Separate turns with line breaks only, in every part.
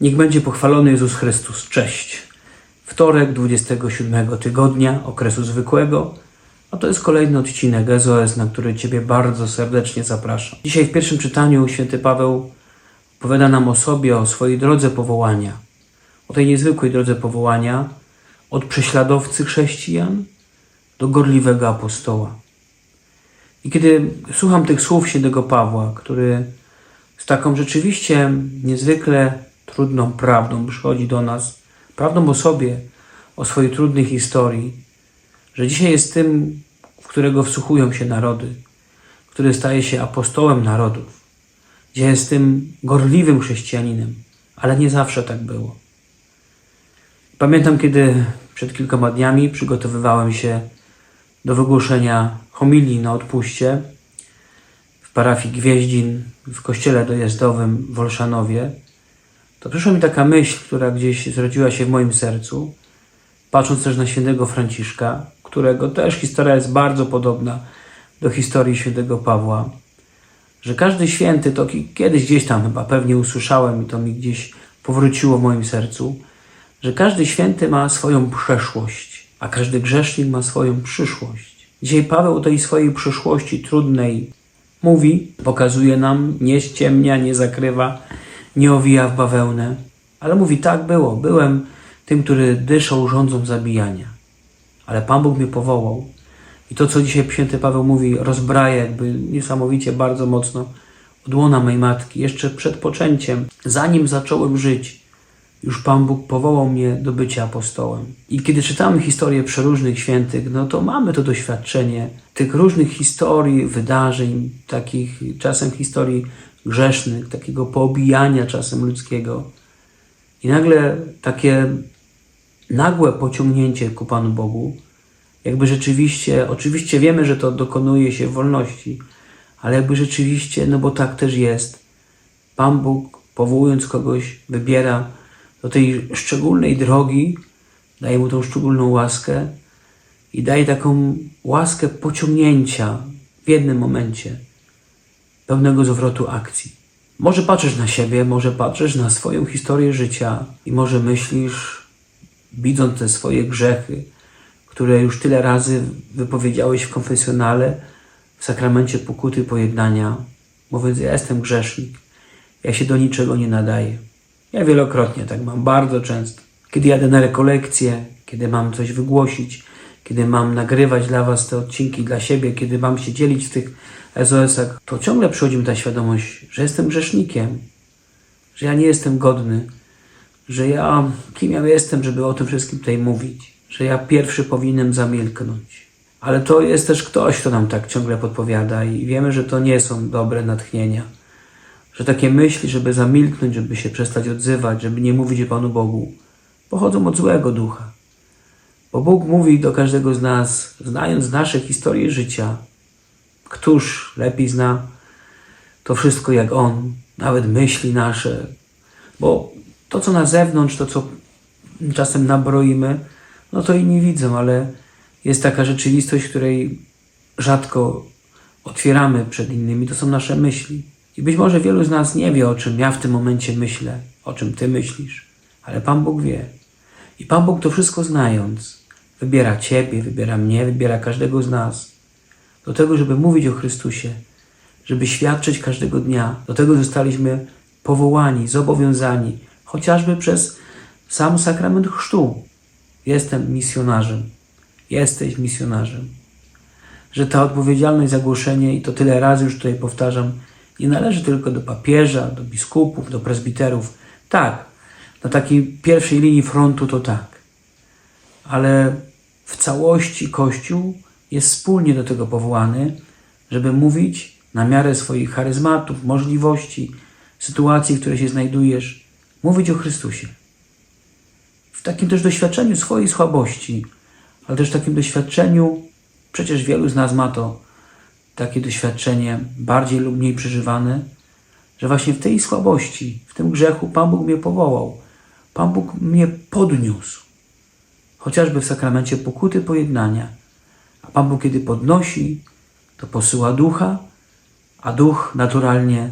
Niech będzie pochwalony Jezus Chrystus. Cześć. Wtorek 27 tygodnia okresu zwykłego, a to jest kolejny odcinek SOS, na który Ciebie bardzo serdecznie zapraszam. Dzisiaj w pierwszym czytaniu święty Paweł opowiada nam o sobie, o swojej drodze powołania, o tej niezwykłej drodze powołania od prześladowcy chrześcijan do gorliwego apostoła. I kiedy słucham tych słów świętego Pawła, który z taką rzeczywiście niezwykle trudną prawdą przychodzi do nas, prawdą o sobie, o swojej trudnej historii, że dzisiaj jest tym, w którego wsłuchują się narody, który staje się apostołem narodów, gdzie jest tym gorliwym chrześcijaninem, ale nie zawsze tak było. Pamiętam, kiedy przed kilkoma dniami przygotowywałem się do wygłoszenia homilii na odpuście w parafii Gwieździn w kościele dojazdowym w Olszanowie, to przyszła mi taka myśl, która gdzieś zrodziła się w moim sercu, patrząc też na świętego Franciszka, którego też historia jest bardzo podobna do historii świętego Pawła, że każdy święty, to ki- kiedyś gdzieś tam chyba pewnie usłyszałem i to mi gdzieś powróciło w moim sercu, że każdy święty ma swoją przeszłość, a każdy grzesznik ma swoją przyszłość. Dzisiaj Paweł o tej swojej przyszłości trudnej mówi, pokazuje nam, nie ściemnia, nie zakrywa, nie owija w bawełnę, ale mówi, tak było, byłem tym, który dyszał rządzą zabijania, ale Pan Bóg mnie powołał. I to, co dzisiaj święty Paweł mówi, rozbraja jakby niesamowicie bardzo mocno od łona mej matki, jeszcze przed poczęciem, zanim zacząłem żyć, już Pan Bóg powołał mnie do bycia apostołem. I kiedy czytamy historię przeróżnych świętych, no to mamy to doświadczenie tych różnych historii, wydarzeń, takich czasem historii grzesznych, takiego poobijania czasem ludzkiego. I nagle takie nagłe pociągnięcie ku Panu Bogu, jakby rzeczywiście, oczywiście wiemy, że to dokonuje się w wolności, ale jakby rzeczywiście, no bo tak też jest, Pan Bóg, powołując kogoś, wybiera do tej szczególnej drogi, daje mu tą szczególną łaskę i daje taką łaskę pociągnięcia w jednym momencie, pełnego zwrotu akcji. Może patrzysz na siebie, może patrzysz na swoją historię życia i może myślisz, widząc te swoje grzechy, które już tyle razy wypowiedziałeś w konfesjonale, w sakramencie pokuty pojednania, mówiąc, ja jestem grzesznik, ja się do niczego nie nadaję. Ja wielokrotnie tak mam, bardzo często. Kiedy jadę na rekolekcje, kiedy mam coś wygłosić, kiedy mam nagrywać dla Was te odcinki dla siebie, kiedy mam się dzielić w tych SOS-ach, to ciągle przychodzi mi ta świadomość, że jestem grzesznikiem, że ja nie jestem godny, że ja, kim ja jestem, żeby o tym wszystkim tutaj mówić, że ja pierwszy powinienem zamilknąć. Ale to jest też ktoś, kto nam tak ciągle podpowiada i wiemy, że to nie są dobre natchnienia. Że takie myśli, żeby zamilknąć, żeby się przestać odzywać, żeby nie mówić o Panu Bogu, pochodzą od złego ducha. Bo Bóg mówi do każdego z nas, znając nasze historie życia, któż lepiej zna to wszystko jak On, nawet myśli nasze. Bo to, co na zewnątrz, to, co czasem nabroimy, no to inni widzą, ale jest taka rzeczywistość, której rzadko otwieramy przed innymi, to są nasze myśli. I być może wielu z nas nie wie, o czym ja w tym momencie myślę, o czym Ty myślisz, ale Pan Bóg wie. I Pan Bóg to wszystko znając, wybiera Ciebie, wybiera mnie, wybiera każdego z nas do tego, żeby mówić o Chrystusie, żeby świadczyć każdego dnia. Do tego zostaliśmy powołani, zobowiązani, chociażby przez sam sakrament chrztu. Jestem misjonarzem. Jesteś misjonarzem. Że ta odpowiedzialność za głoszenie, i to tyle razy już tutaj powtarzam, nie należy tylko do papieża, do biskupów, do prezbiterów. Tak, na takiej pierwszej linii frontu to tak. Ale w całości Kościół jest wspólnie do tego powołany, żeby mówić na miarę swoich charyzmatów, możliwości, sytuacji, w której się znajdujesz, mówić o Chrystusie. W takim też doświadczeniu swojej słabości, ale też w takim doświadczeniu, przecież wielu z nas ma to, takie doświadczenie bardziej lub mniej przeżywane, że właśnie w tej słabości, w tym grzechu Pan Bóg mnie powołał. Pan Bóg mnie podniósł. Chociażby w sakramencie pokuty pojednania. A Pan Bóg, kiedy podnosi, to posyła ducha, a duch naturalnie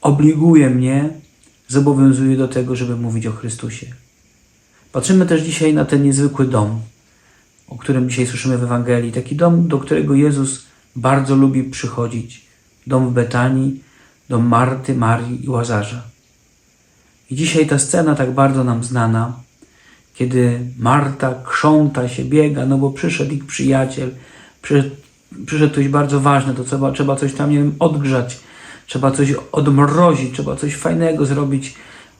obliguje mnie zobowiązuje do tego, żeby mówić o Chrystusie. Patrzymy też dzisiaj na ten niezwykły dom, o którym dzisiaj słyszymy w Ewangelii. Taki dom, do którego Jezus bardzo lubi przychodzić. Dom w Betanii, dom Marty, Marii i Łazarza. I dzisiaj ta scena tak bardzo nam znana, kiedy Marta krząta się, biega, no bo przyszedł ich przyjaciel, przyszedł, przyszedł ktoś bardzo ważny, to trzeba, trzeba coś tam, nie wiem, odgrzać, trzeba coś odmrozić, trzeba coś fajnego zrobić.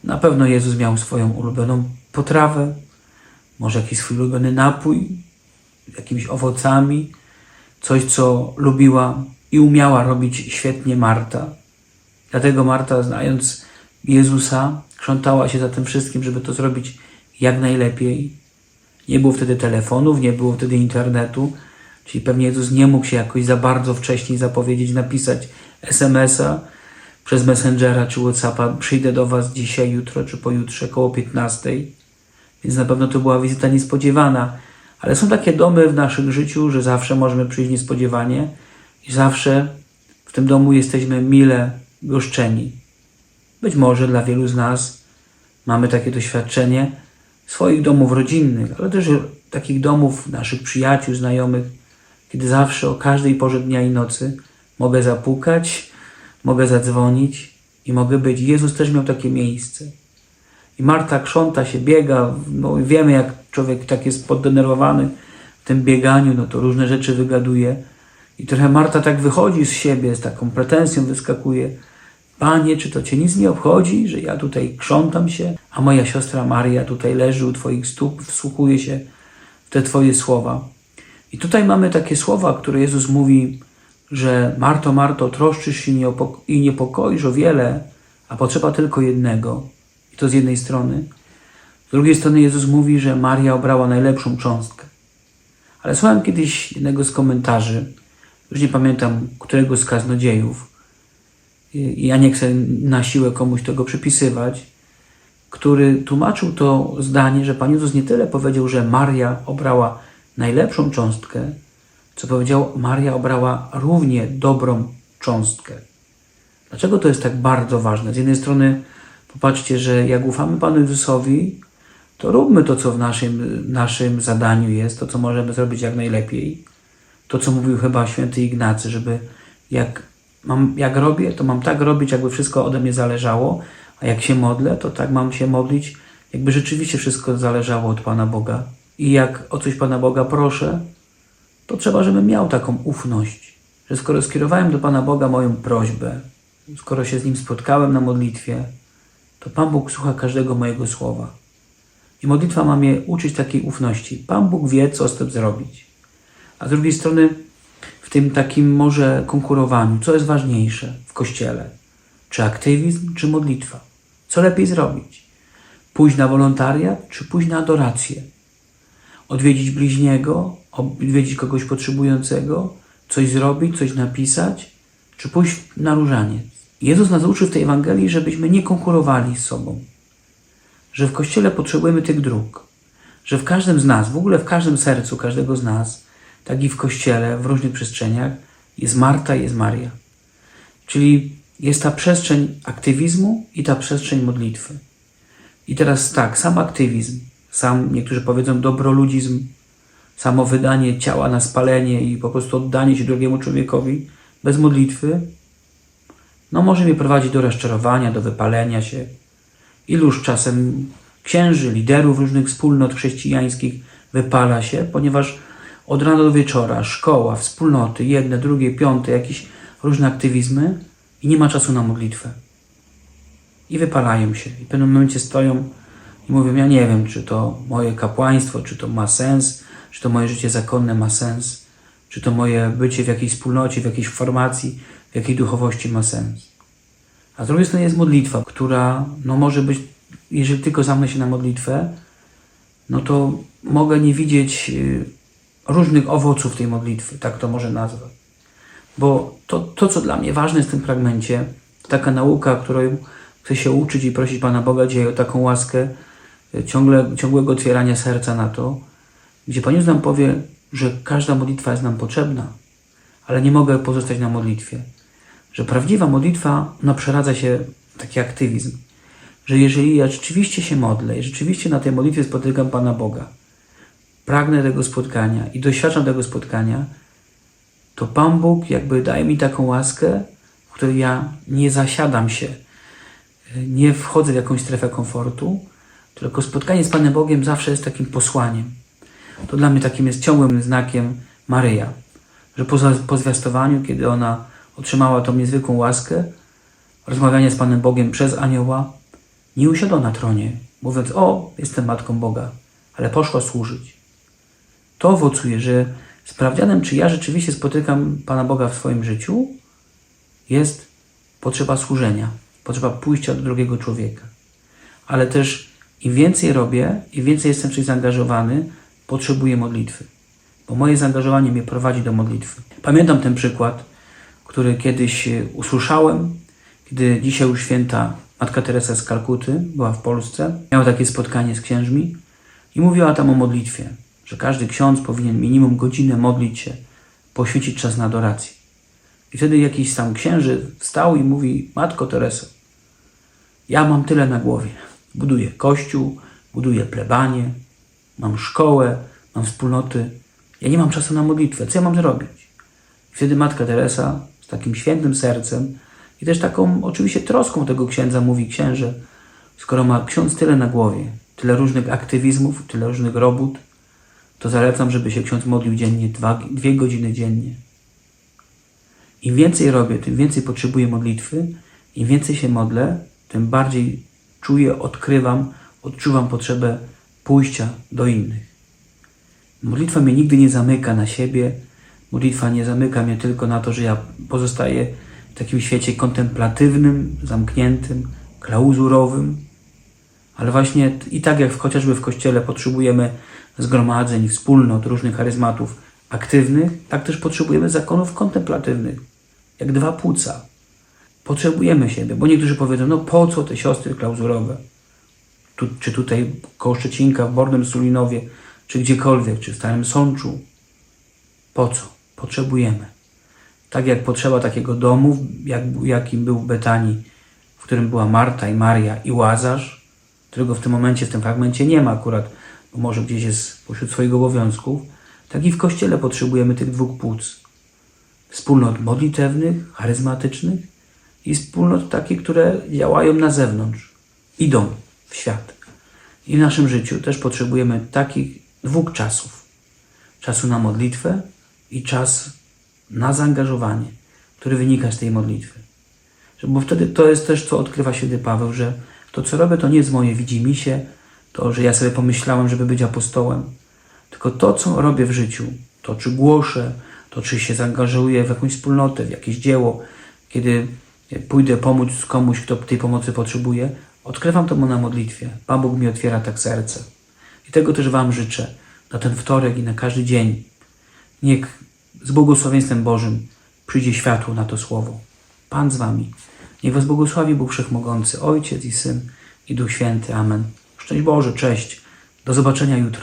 Na pewno Jezus miał swoją ulubioną potrawę, może jakiś swój ulubiony napój, jakimiś owocami, coś, co lubiła i umiała robić świetnie Marta. Dlatego Marta, znając Jezusa, krzątała się za tym wszystkim, żeby to zrobić jak najlepiej. Nie było wtedy telefonów, nie było wtedy internetu, czyli pewnie Jezus nie mógł się jakoś za bardzo wcześniej zapowiedzieć, napisać SMS-a przez Messengera czy Whatsappa. Przyjdę do Was dzisiaj, jutro czy pojutrze, koło 15. Więc na pewno to była wizyta niespodziewana. Ale są takie domy w naszym życiu, że zawsze możemy przyjść niespodziewanie i zawsze w tym domu jesteśmy mile goszczeni. Być może dla wielu z nas mamy takie doświadczenie swoich domów rodzinnych, ale też takich domów naszych przyjaciół, znajomych, kiedy zawsze o każdej porze dnia i nocy mogę zapukać, mogę zadzwonić i mogę być. Jezus też miał takie miejsce. I Marta krząta się, biega. No, wiemy, jak człowiek tak jest poddenerwowany w tym bieganiu, no to różne rzeczy wygaduje. I trochę Marta tak wychodzi z siebie, z taką pretensją wyskakuje. Panie, czy to Cię nic nie obchodzi, że ja tutaj krzątam się, a moja siostra Maria tutaj leży u Twoich stóp, wsłuchuje się w te Twoje słowa. I tutaj mamy takie słowa, które Jezus mówi, że Marto, Marto, troszczysz się i niepokoisz o wiele, a potrzeba tylko jednego. I to z jednej strony. Z drugiej strony Jezus mówi, że Maria obrała najlepszą cząstkę. Ale słuchałem kiedyś jednego z komentarzy, już nie pamiętam, którego z kaznodziejów, ja nie chcę na siłę komuś tego przypisywać, który tłumaczył to zdanie, że Pan Jezus nie tyle powiedział, że Maria obrała najlepszą cząstkę, co powiedział, Maria obrała równie dobrą cząstkę. Dlaczego to jest tak bardzo ważne? Z jednej strony popatrzcie, że jak ufamy Panu Jezusowi, to róbmy to, co w naszym, naszym zadaniu jest, to, co możemy zrobić jak najlepiej. To, co mówił chyba święty Ignacy, żeby jak mam, jak robię, to mam tak robić, jakby wszystko ode mnie zależało, a jak się modlę, to tak mam się modlić, jakby rzeczywiście wszystko zależało od Pana Boga. I jak o coś Pana Boga proszę, to trzeba, żebym miał taką ufność, że skoro skierowałem do Pana Boga moją prośbę, skoro się z Nim spotkałem na modlitwie, to Pan Bóg słucha każdego mojego słowa. I modlitwa ma mnie uczyć takiej ufności. Pan Bóg wie, co z tym zrobić. A z drugiej strony, tym takim może konkurowaniu, co jest ważniejsze w kościele? Czy aktywizm, czy modlitwa? Co lepiej zrobić? Pójść na wolontariat, czy pójść na adorację? Odwiedzić bliźniego, odwiedzić kogoś potrzebującego, coś zrobić, coś napisać, czy pójść na różaniec? Jezus nas uczy w tej Ewangelii, żebyśmy nie konkurowali z sobą. Że w Kościele potrzebujemy tych dróg. Że w każdym z nas, w ogóle w każdym sercu każdego z nas, tak i w Kościele, w różnych przestrzeniach, jest Marta i jest Maria. Czyli jest ta przestrzeń aktywizmu i ta przestrzeń modlitwy. I teraz tak, sam aktywizm, sam niektórzy powiedzą dobroludzizm, samo wydanie ciała na spalenie i po prostu oddanie się drugiemu człowiekowi bez modlitwy, no może mnie prowadzić do rozczarowania, do wypalenia się. Iluż czasem księży, liderów różnych wspólnot chrześcijańskich wypala się, ponieważ od rana do wieczora szkoła, wspólnoty, jedne, drugie, piąte, jakieś różne aktywizmy i nie ma czasu na modlitwę. I wypalają się. I w pewnym momencie stoją i mówią, ja nie wiem, czy to moje kapłaństwo, czy to ma sens, czy to moje życie zakonne ma sens, czy to moje bycie w jakiejś wspólnocie, w jakiejś formacji, w jakiej duchowości ma sens. A z drugiej strony jest modlitwa, która no może być, jeżeli tylko zamknę się na modlitwę, no to mogę nie widzieć y, różnych owoców tej modlitwy, tak to może nazwać. Bo to, to, co dla mnie ważne w tym fragmencie, taka nauka, której chcę się uczyć i prosić Pana Boga dzieje o taką łaskę y, ciągle, ciągłego otwierania serca na to, gdzie Pan Jezus nam powie, że każda modlitwa jest nam potrzebna, ale nie mogę pozostać na modlitwie. Że prawdziwa modlitwa no, przeradza się taki aktywizm. że jeżeli ja rzeczywiście się modlę i rzeczywiście na tej modlitwie spotykam Pana Boga, pragnę tego spotkania i doświadczam tego spotkania, to Pan Bóg jakby daje mi taką łaskę, w której ja nie zasiadam się, nie wchodzę w jakąś strefę komfortu, tylko spotkanie z Panem Bogiem zawsze jest takim posłaniem. To dla mnie takim jest ciągłym znakiem Maryja, że po, po zwiastowaniu, kiedy ona otrzymała tą niezwykłą łaskę, rozmawiania z Panem Bogiem przez anioła, nie usiadła na tronie, mówiąc, o, jestem Matką Boga, ale poszła służyć. To owocuje, że sprawdzianem, czy ja rzeczywiście spotykam Pana Boga w swoim życiu, jest potrzeba służenia, potrzeba pójścia do drugiego człowieka. Ale też im więcej robię, im więcej jestem w coś zaangażowany, potrzebuję modlitwy. Bo moje zaangażowanie mnie prowadzi do modlitwy. Pamiętam ten przykład, który kiedyś e, usłyszałem, kiedy dzisiaj u święta Matka Teresa z Kalkuty była w Polsce. Miała takie spotkanie z księżmi i mówiła tam o modlitwie, że każdy ksiądz powinien minimum godzinę modlić się, poświęcić czas na adorację. I wtedy jakiś tam księży wstał i mówi: Matko Tereso, ja mam tyle na głowie. Buduję kościół, buduję plebanie, mam szkołę, mam wspólnoty. Ja nie mam czasu na modlitwę. Co ja mam zrobić? I wtedy Matka Teresa z takim świętym sercem i też taką oczywiście troską tego księdza mówi księże, skoro ma ksiądz tyle na głowie, tyle różnych aktywizmów, tyle różnych robót, to zalecam, żeby się ksiądz modlił dziennie, dwa, dwie godziny dziennie. Im więcej robię, tym więcej potrzebuję modlitwy. Im więcej się modlę, tym bardziej czuję, odkrywam, odczuwam potrzebę pójścia do innych. Modlitwa mnie nigdy nie zamyka na siebie. Modlitwa nie zamyka mnie tylko na to, że ja pozostaję w takim świecie kontemplatywnym, zamkniętym, klauzurowym. Ale właśnie i tak jak chociażby w kościele potrzebujemy zgromadzeń, wspólnot, różnych charyzmatów aktywnych, tak też potrzebujemy zakonów kontemplatywnych, jak dwa płuca. Potrzebujemy siebie, bo niektórzy powiedzą, no po co te siostry klauzurowe? Tu, czy tutaj koło Szczecinka, w Bornym Sulinowie, czy gdziekolwiek, czy w Starym Sączu. Po co? Potrzebujemy. Tak jak potrzeba takiego domu, jak, jakim był w Betanii, w którym była Marta i Maria i Łazarz, którego w tym momencie, w tym fragmencie nie ma akurat, bo może gdzieś jest pośród swoich obowiązków, tak i w Kościele potrzebujemy tych dwóch płuc. Wspólnot modlitewnych, charyzmatycznych i wspólnot takich, które działają na zewnątrz, idą w świat. I w naszym życiu też potrzebujemy takich dwóch czasów. Czasu na modlitwę i czas na zaangażowanie, który wynika z tej modlitwy. Bo wtedy to jest też, co odkrywa święty Paweł, że to, co robię, to nie jest moje widzimisię, to, że ja sobie pomyślałem, żeby być apostołem, tylko to, co robię w życiu, to czy głoszę, to czy się zaangażuję w jakąś wspólnotę, w jakieś dzieło, kiedy pójdę pomóc komuś, kto tej pomocy potrzebuje, odkrywam to mu na modlitwie. Pan Bóg mi otwiera tak serce. I tego też Wam życzę na ten wtorek i na każdy dzień. Niech z błogosławieństwem Bożym przyjdzie światło na to słowo. Pan z Wami. Niech Was błogosławi Bóg Wszechmogący, Ojciec i Syn i Duch Święty. Amen. Szczęść Boże, cześć. Do zobaczenia jutro.